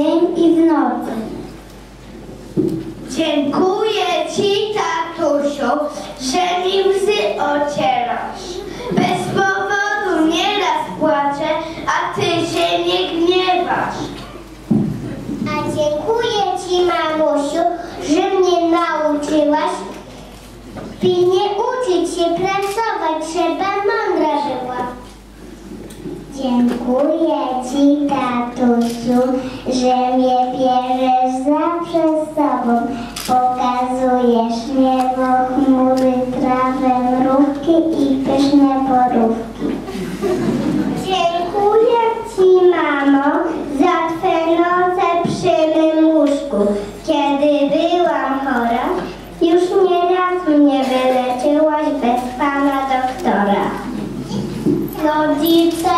Dzień i w nocy. Dziękuję Ci, tatusiu, że mi łzy ocierasz. Bez powodu nieraz płaczę, a Ty się nie gniewasz. A dziękuję Ci, mamusiu, że mnie nauczyłaś pilnie uczyć się pracować, żeby mądra była. Dziękuję Ci, tatusiu, że mnie bierzesz zawsze z sobą. Pokazujesz niebo, chmury, trawę, mrówki i pyszne porówki. Dziękuję Ci, mamo, za Twe noce przy mym łóżku. Kiedy byłam chora, już nie raz mnie wyleczyłaś bez Pana doktora. Rodzice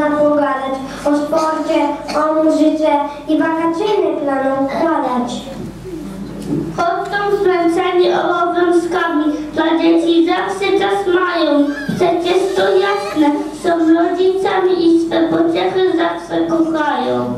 można pogadać o sporcie, o muzyce i wakacyjne plany układać. Chodzą zmęczeni obowiązkami, dla dzieci zawsze czas mają. Przecież to jasne, są rodzicami i swe pociechy zawsze kochają.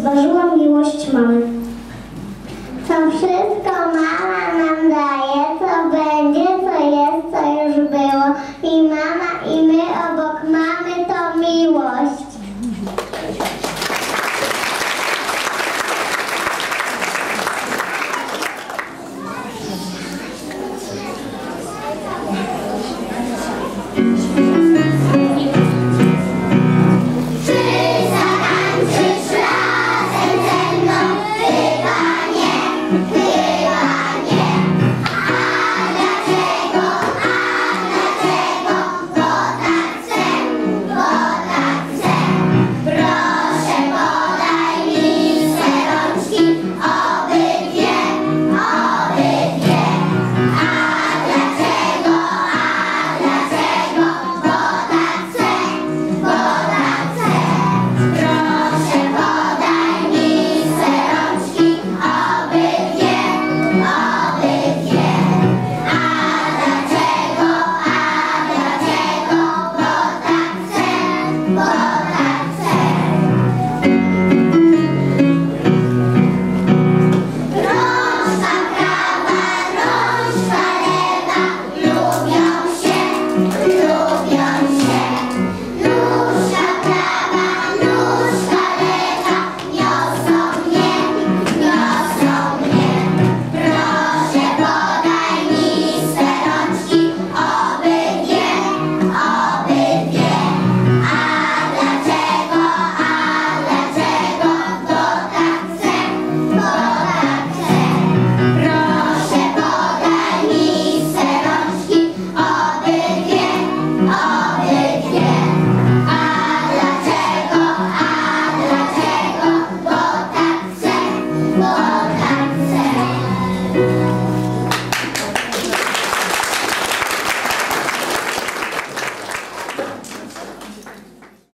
Zważyła miłość mamy. To wszystko mama nam daje,